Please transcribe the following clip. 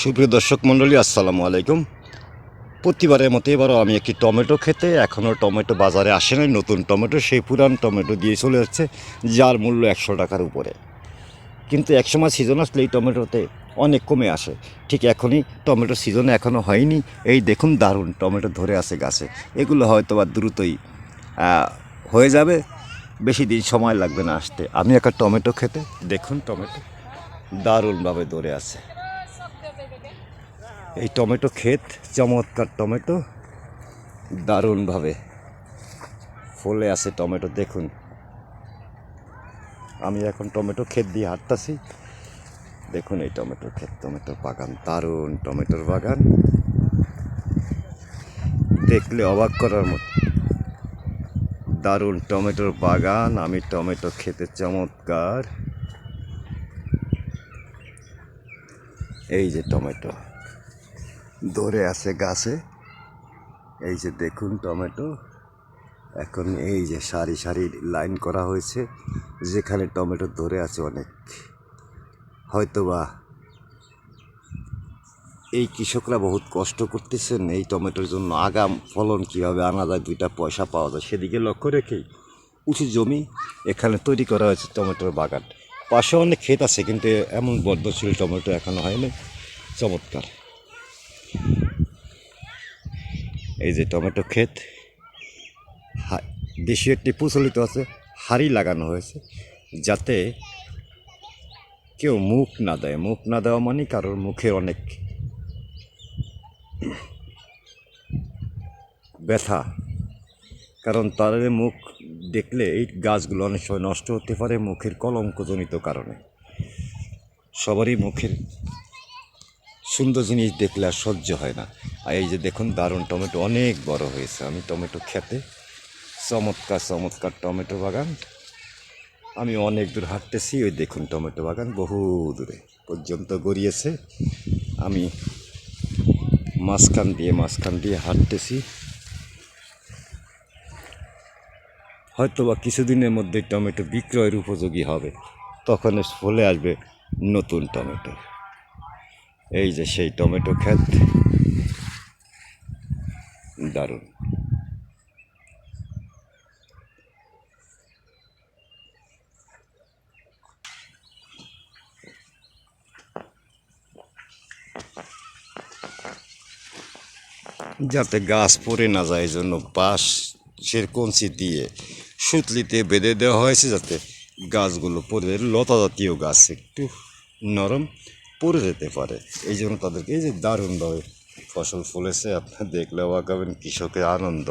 সুপ্রিয় দর্শক মণ্ডলী, আসসালামু আলাইকুম। প্রতিবারের মতো এবারও আমি একটি টমেটো খেতে এখনও টমেটো বাজারে আসে নাই, নতুন টমেটো, সেই পুরান টমেটো দিয়ে চলে যাচ্ছে, যার মূল্য একশো টাকার উপরে। কিন্তু একসময় সিজন আসলে এই টমেটোতে অনেক কমে আসে। ঠিক এখনই টমেটো সিজন এখনও হয়নি। এই দেখুন দারুণ টমেটো ধরে আছে গাছে। এগুলো হয়তো বা দ্রুতই হয়ে যাবে। বেশি দিন সময় লাগবে না আসতে। আমি একটা টমেটো খেতে, দেখুন টমেটো দারুণভাবে ধরে আছে। এই টমেটো ক্ষেত, চমৎকার টমেটো। দারুণভাবে ফলে আছে টমেটো, দেখুন। আমি এখন টমেটো ক্ষেত দিয়ে হাঁটতাছি। দেখুন এই টমেটোর ক্ষেত, টমেটোর বাগান, দারুণ টমেটোর বাগান। দেখলে অবাক করার মতো। দারুণ টমেটোর বাগান, আমি টমেটো খেতে চমৎকার। এই যে টমেটো। ধরে আছে গাছে। এই যে দেখুন টমেটো। এখন এই যে সারি সারি লাইন করা হয়েছে, যেখানে টমেটো ধরে আছে অনেক। হয়তোবা এই কৃষকরা বহুত কষ্ট করতেছেন, এই টমেটোর জন্য আগাম ফলন কীভাবে আনা যায়, দুইটা পয়সা পাওয়া যায়, সেদিকে লক্ষ্য রেখেই উঁচু জমি এখানে তৈরি করা হয়েছে টমেটোর বাগান। পাশে অনেক ক্ষেত আছে, কিন্তু এমন বদ্ধশীল টমেটো এখনও হয়নি। চমৎকার। এই যে টমেটো ক্ষেত দেশীয় একটি প্রচলিত আছে, হাড়ি লাগানো হয়েছে, যাতে কেউ মুখ না দেয়। মুখ না দেওয়া মানে কারোর মুখে অনেক ব্যথা। কারণ তাদের মুখ দেখলে এই গাছগুলো অনেক সময় নষ্ট হতে পারে মুখের কলঙ্কজনিত কারণে। সবারই মুখের সুন্দর জিনিস দেখলে আর সহ্য হয় না। আর এই যে দেখুন, দারুণ টমেটো অনেক বড় হয়েছে। আমি টমেটো খেতে চমৎকার চমৎকার টমেটো বাগান। আমি অনেক দূর হাঁটতেছি, ওই দেখুন টমেটো বাগান বহু দূরে পর্যন্ত গড়িয়েছে। আমি মাঝখান দিয়ে মাঝখান দিয়ে হাঁটতেছি। হয়তো বা কিছুদিনের মধ্যে টমেটো বিক্রয়ের উপযোগী হবে। তখন ফলে আসবে নতুন টমেটো। এই যে সেই টমেটো ক্ষেত। দারুণ। যাতে গাছ পড়ে না যায় জন্য বাঁশের কঞ্চি দিয়ে সুতলিতে বেঁধে দেওয়া হয়েছে যাতে গাছগুলো পরে লতা জাতীয় গাছ একটু নরম পড়ে যেতে পারে। এই জন্য তাদেরকে এই যে দারুণভাবে ফসল ফলেছে, আপনার দেখলে অবাক হবেন, কৃষকের আনন্দ।